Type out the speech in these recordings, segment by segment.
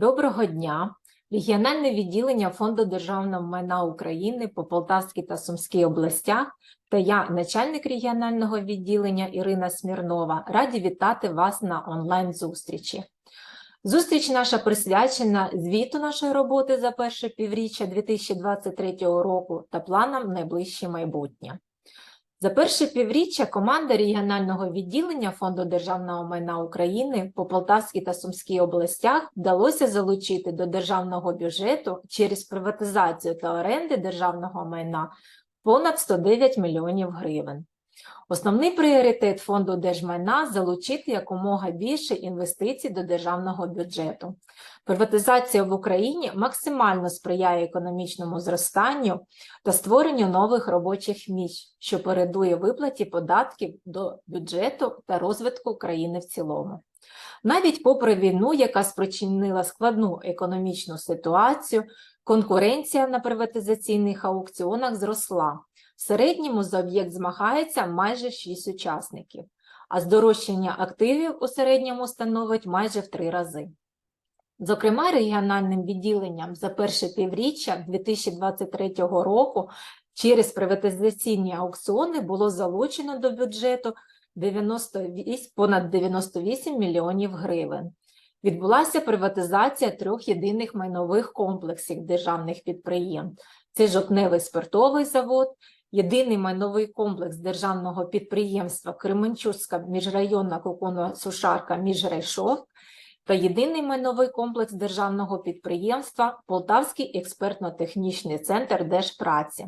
Доброго дня! Регіональне відділення Фонду державного майна України по Полтавській та Сумській областях та я, начальник регіонального відділення Ірина Смірнова, раді вітати вас на онлайн-зустрічі. Зустріч наша присвячена звіту нашої роботи за перше півріччя 2023 року та планам найближче майбутнє. За перше півріччя команда регіонального відділення Фонду державного майна України по Полтавській та Сумській областях вдалося залучити до державного бюджету через приватизацію та оренди державного майна понад 109 мільйонів гривень. Основний пріоритет фонду держмайна залучити якомога більше інвестицій до державного бюджету. Приватизація в Україні максимально сприяє економічному зростанню та створенню нових робочих місць, що передує виплаті податків до бюджету та розвитку країни в цілому. Навіть попри війну, яка спричинила складну економічну ситуацію, конкуренція на приватизаційних аукціонах зросла. В середньому за об'єкт змагається майже 6 учасників, а здорожчання активів у середньому становить майже в 3 рази. Зокрема, регіональним відділенням за перше півріччя 2023 року через приватизаційні аукціони було залучено до бюджету 98, понад 98 мільйонів гривень. Відбулася приватизація трьох єдиних майнових комплексів державних підприємств. Це жовтневий спиртовий завод, єдиний майновий комплекс державного підприємства Кременчуцька міжрайонна кукуно-сушарка «Міжрайшов» та єдиний майновий комплекс державного підприємства Полтавський експертно-технічний центр Держпраці.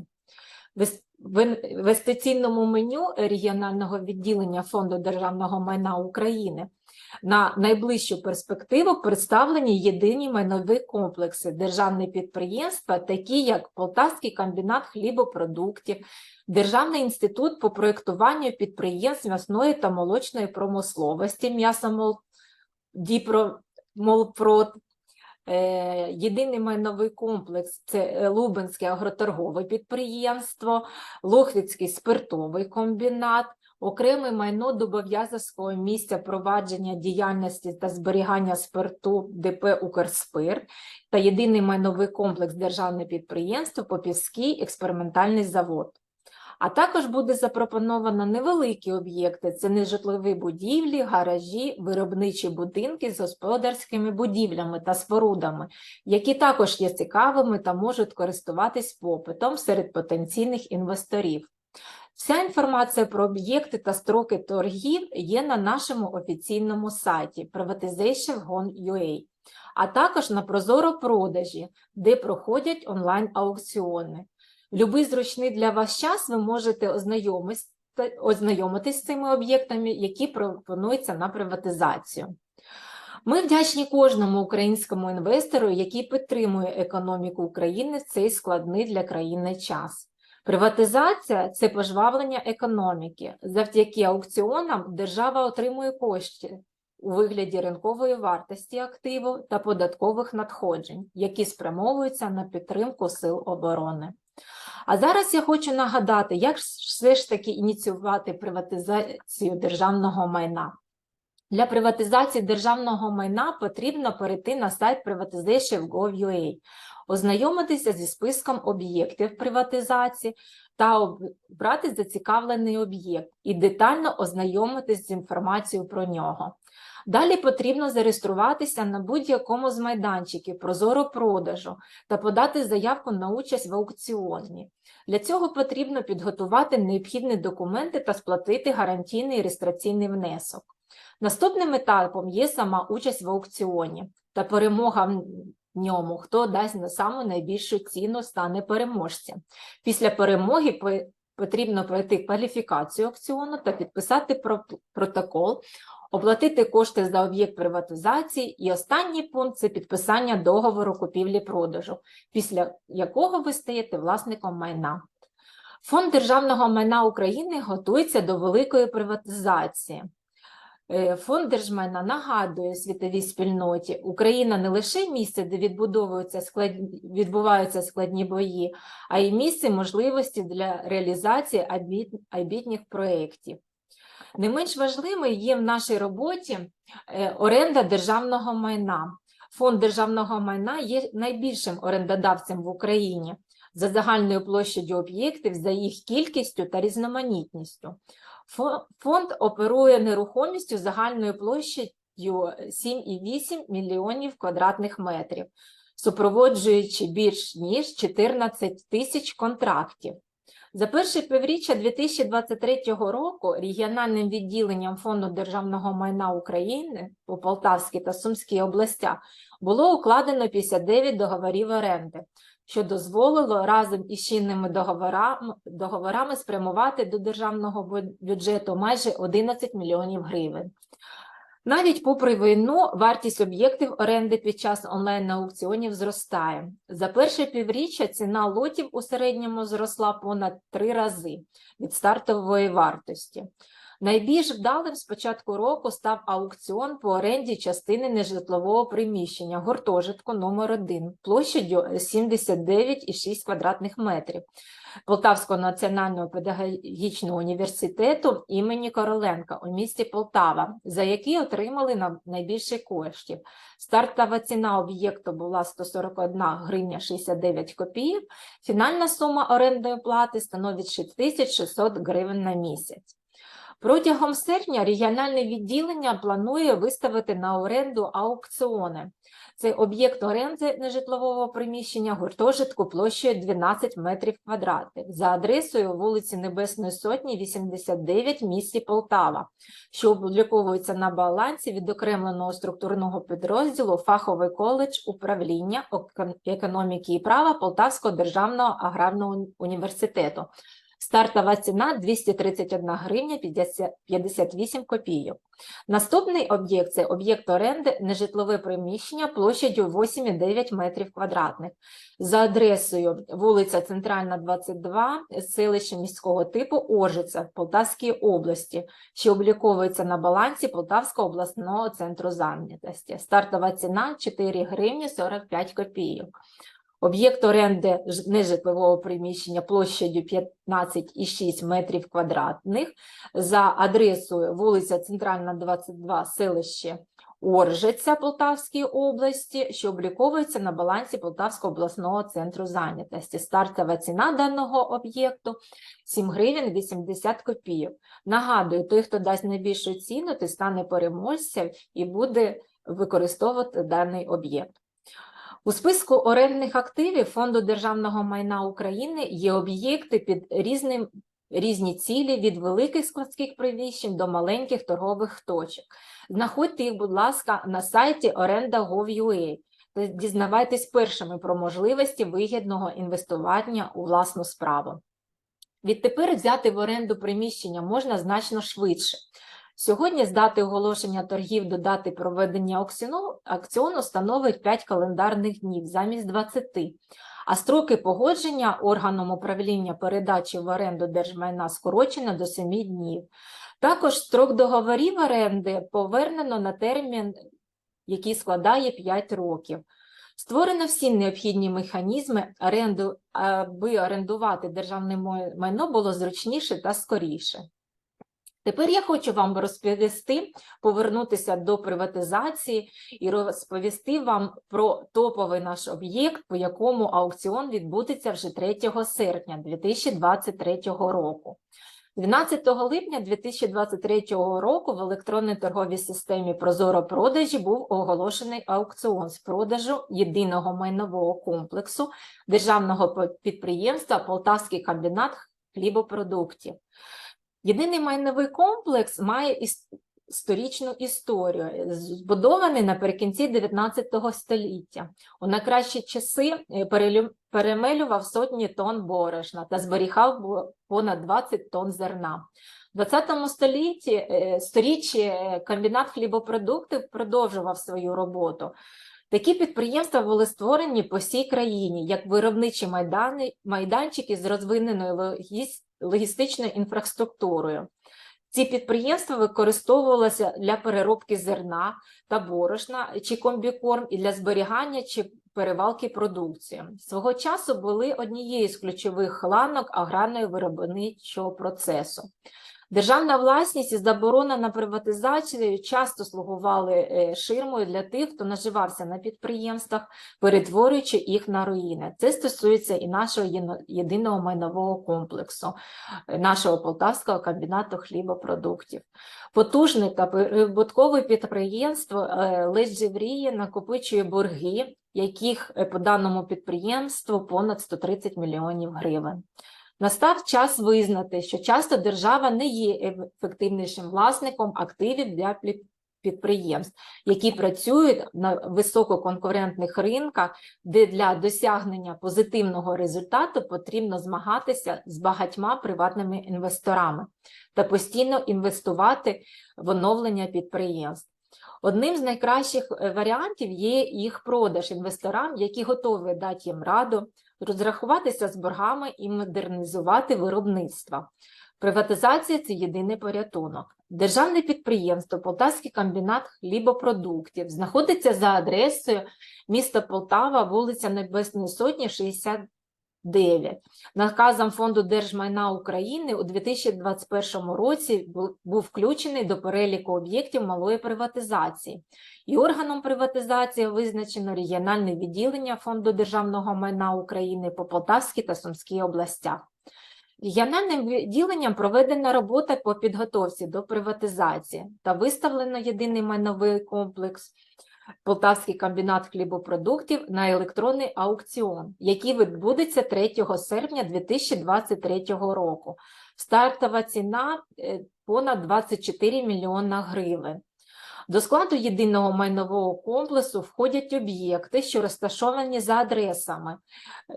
В інвестиційному меню регіонального відділення Фонду державного майна України на найближчу перспективу представлені єдині майнові комплекси державні підприємства, такі як Полтавський комбінат хлібопродуктів, Державний інститут по проєктуванню підприємств м'ясної та молочної промисловості, м'ясомол Е, Єдиний майновий комплекс це е, Лубенське агроторгове підприємство, Лохвицький спиртовий комбінат, окреме майно добов'язовського місця провадження діяльності та зберігання спирту ДП «Укрспирт» та єдиний майновий комплекс державне підприємство Попівський експериментальний завод. А також буде запропоновано невеликі об'єкти: це нежитлові будівлі, гаражі, виробничі будинки з господарськими будівлями та спорудами, які також є цікавими та можуть користуватись попитом серед потенційних інвесторів. Вся інформація про об'єкти та строки торгів є на нашому офіційному сайті privatization.ua, а також на Прозоро продажі, де проходять онлайн-аукціони. Любий зручний для вас час ви можете ознайомитись, ознайомитись з цими об'єктами, які пропонуються на приватизацію. Ми вдячні кожному українському інвестору, який підтримує економіку України в цей складний для країни час. Приватизація це пожвавлення економіки. Завдяки аукціонам держава отримує кошти у вигляді ринкової вартості активу та податкових надходжень, які спрямовуються на підтримку сил оборони. А зараз я хочу нагадати, як все ж таки ініціювати приватизацію державного майна. Для приватизації державного майна потрібно перейти на сайт privatization.gov.ua, ознайомитися зі списком об'єктів приватизації та обрати зацікавлений об'єкт і детально ознайомитись з інформацією про нього. Далі потрібно зареєструватися на будь-якому з майданчиків прозоро продажу та подати заявку на участь в аукціоні. Для цього потрібно підготувати необхідні документи та сплатити гарантійний реєстраційний внесок. Наступним етапом є сама участь в аукціоні та перемога в ньому, хто дасть на саму найбільшу ціну, стане переможцем. Після перемоги потрібно пройти кваліфікацію аукціону та підписати протокол, оплатити кошти за об'єкт приватизації, і останній пункт це підписання договору купівлі-продажу, після якого ви стаєте власником майна. Фонд державного майна України готується до великої приватизації. Е, Фонд держмайна нагадує світовій спільноті, Україна не лише місце, де відбудовуються склад... відбуваються складні бої, а й місце можливості для реалізації амбітних проєктів. Не менш важливою є в нашій роботі е, оренда державного майна. Фонд державного майна є найбільшим орендодавцем в Україні за загальною площадю об'єктів, за їх кількістю та різноманітністю. Фонд оперує нерухомістю загальною площею 7,8 мільйонів квадратних метрів, супроводжуючи більш ніж 14 тисяч контрактів. За перше півріччя 2023 року регіональним відділенням Фонду державного майна України у Полтавській та Сумській областях було укладено 59 договорів оренди, що дозволило разом із чинними договорами, договорами спрямувати до державного бюджету майже 11 мільйонів гривень. Навіть попри війну, вартість об'єктів оренди під час онлайн-аукціонів зростає. За перше півріччя ціна лотів у середньому зросла понад три рази від стартової вартості. Найбільш вдалим з початку року став аукціон по оренді частини нежитлового приміщення гуртожитку номер 1 площадю 79,6 квадратних метрів Полтавського національного педагогічного університету імені Короленка у місті Полтава, за який отримали найбільше коштів. Стартова ціна об'єкту була 141 гривня 69 копійок, фінальна сума орендної плати становить 6600 гривень на місяць. Протягом серпня регіональне відділення планує виставити на оренду аукціони. Це об'єкт оренди нежитлового приміщення гуртожитку площею 12 метрів квадратних за адресою вулиці Небесної Сотні, 89 в місті Полтава, що обліковується на балансі відокремленого структурного підрозділу Фаховий коледж управління економіки і права Полтавського державного аграрного університету. Стартова ціна 231 гривня 58 копійок. Наступний об'єкт це об'єкт оренди нежитлове приміщення площадю 8,9 метрів квадратних за адресою вулиця Центральна, 22, селище міського типу Оржиця в Полтавській області, що обліковується на балансі Полтавського обласного центру зайнятості. Стартова ціна 4 гривні 45 копійок. Об'єкт оренди нежитлового приміщення площадю 15,6 метрів квадратних за адресою вулиця Центральна, 22, селище Оржиця Полтавської області, що обліковується на балансі Полтавського обласного центру зайнятості. Стартова ціна даного об'єкту 7 гривень 80 копійок. Нагадую, той, хто дасть найбільшу ціну, той стане переможцем і буде використовувати даний об'єкт. У списку орендних активів Фонду державного майна України є об'єкти під різним різні цілі від великих складських приміщень до маленьких торгових точок. Знаходьте їх, будь ласка, на сайті orenda.gov.ua та дізнавайтесь першими про можливості вигідного інвестування у власну справу. Відтепер взяти в оренду приміщення можна значно швидше. Сьогодні з дати оголошення торгів до дати проведення акціону становить 5 календарних днів замість 20, а строки погодження органом управління передачі в оренду держмайна скорочено до 7 днів. Також строк договорів оренди повернено на термін, який складає 5 років. Створено всі необхідні механізми, аби орендувати державне майно було зручніше та скоріше. Тепер я хочу вам розповісти, повернутися до приватизації і розповісти вам про топовий наш об'єкт, по якому аукціон відбудеться вже 3 серпня 2023 року. 12 липня 2023 року в електронній торговій системі Прозоро продажі був оголошений аукціон з продажу єдиного майнового комплексу державного підприємства Полтавський комбінат хлібопродуктів. Єдиний майновий комплекс має іс- історію, збудований наприкінці 19 століття. У найкращі часи е, перемелював сотні тонн борошна та зберігав понад 20 тонн зерна. У 20 столітті е, сторіччі е, комбінат хлібопродуктів продовжував свою роботу. Такі підприємства були створені по всій країні як виробничі майдани, майданчики з розвиненою логіс- логістичною інфраструктурою. Ці підприємства використовувалися для переробки зерна та борошна чи комбікорм і для зберігання чи перевалки продукції. Свого часу були однією з ключових ланок аграрної виробничого процесу. Державна власність і заборона на приватизацію часто слугували е, ширмою для тих, хто наживався на підприємствах, перетворюючи їх на руїни. Це стосується і нашого єдиного майнового комплексу, е, нашого полтавського комбінату хлібопродуктів. Потужне та прибуткове підприємство е, ледь живріє, накопичує борги, яких по даному підприємству понад 130 мільйонів гривень. Настав час визнати, що часто держава не є ефективнішим власником активів для підприємств, які працюють на висококонкурентних ринках, де для досягнення позитивного результату потрібно змагатися з багатьма приватними інвесторами та постійно інвестувати в оновлення підприємств. Одним з найкращих е, варіантів є їх продаж інвесторам, які готові дати їм раду, розрахуватися з боргами і модернізувати виробництво. Приватизація це єдиний порятунок. Державне підприємство Полтавський комбінат хлібопродуктів знаходиться за адресою міста Полтава, вулиця Небесної Сотні, 69. Наказом Фонду держмайна України у 2021 році був включений до переліку об'єктів малої приватизації. І органом приватизації визначено регіональне відділення Фонду державного майна України по Полтавській та Сумській областях. Регіональним відділенням проведена робота по підготовці до приватизації та виставлено єдиний майновий комплекс Полтавський комбінат хлібопродуктів на електронний аукціон, який відбудеться 3 серпня 2023 року. Стартова ціна е, понад 24 мільйона гривень. До складу єдиного майнового комплексу входять об'єкти, що розташовані за адресами.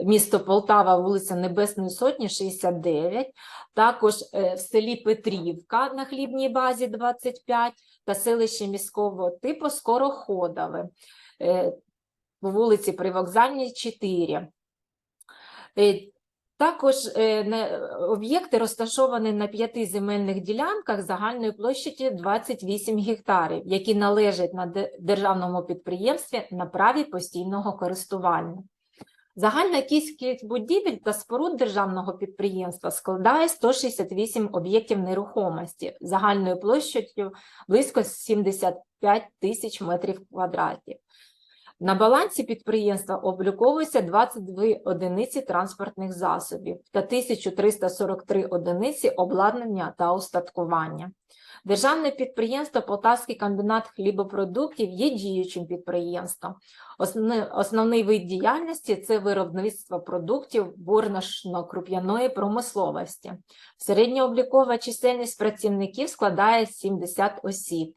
Місто Полтава, вулиця Небесної Сотні, 69, також е, в селі Петрівка на хлібній базі 25 та селище міського типу Скороходове. Е, по вулиці Привокзальній 4. Також е, об'єкти розташовані на п'яти земельних ділянках загальною площадю 28 гектарів, які належать на державному підприємстві на праві постійного користування. Загальна кількість будівель та споруд державного підприємства складає 168 об'єктів нерухомості загальною площадю близько 75 тисяч метрів квадратів. На балансі підприємства обліковується 22 одиниці транспортних засобів та 1343 одиниці обладнання та устаткування. Державне підприємство Полтавський комбінат хлібопродуктів є діючим підприємством. Основний, основний вид діяльності це виробництво продуктів борношно-круп'яної промисловості. Середньооблікова чисельність працівників складає 70 осіб.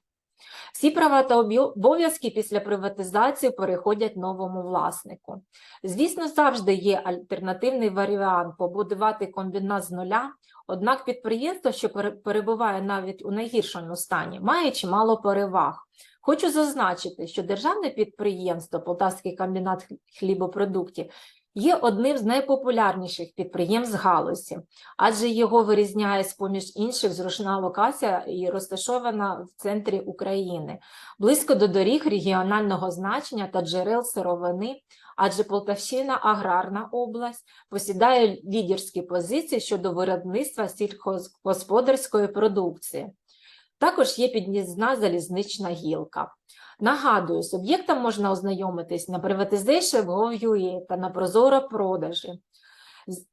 Всі права та обов'язки після приватизації переходять новому власнику. Звісно, завжди є альтернативний варіант побудувати комбінат з нуля, однак підприємство, що перебуває навіть у найгіршому стані, має чимало переваг. Хочу зазначити, що державне підприємство Полтавський комбінат хлібопродуктів є одним з найпопулярніших підприємств галузі, адже його вирізняє з-поміж інших зручна локація і розташована в центрі України, близько до доріг регіонального значення та джерел сировини, адже Полтавщина аграрна область посідає лідерські позиції щодо виробництва сільськогосподарської продукції. Також є під'їзна залізнична гілка. Нагадую, з об'єктом можна ознайомитись на Privatization.gov.ua та на Прозоро продажі.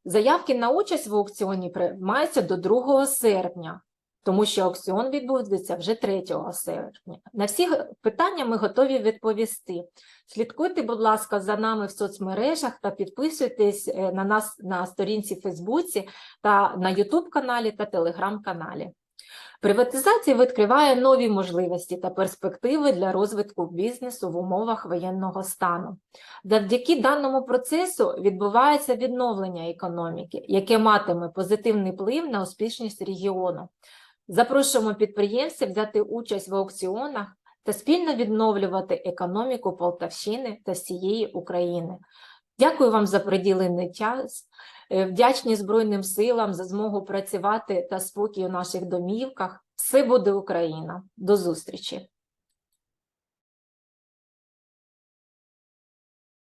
Заявки на участь в аукціоні приймаються до 2 серпня, тому що аукціон відбудеться вже 3 серпня. На всі питання ми готові відповісти. Слідкуйте, будь ласка, за нами в соцмережах та підписуйтесь е, на нас на сторінці Фейсбуці та на YouTube каналі та Телеграм-каналі. Приватизація відкриває нові можливості та перспективи для розвитку бізнесу в умовах воєнного стану. Завдяки даному процесу відбувається відновлення економіки, яке матиме позитивний вплив на успішність регіону. Запрошуємо підприємців взяти участь в аукціонах та спільно відновлювати економіку Полтавщини та всієї України. Дякую вам за приділений час. Е, Вдячні Збройним силам за змогу працювати та спокій у наших домівках. Все буде Україна. До зустрічі!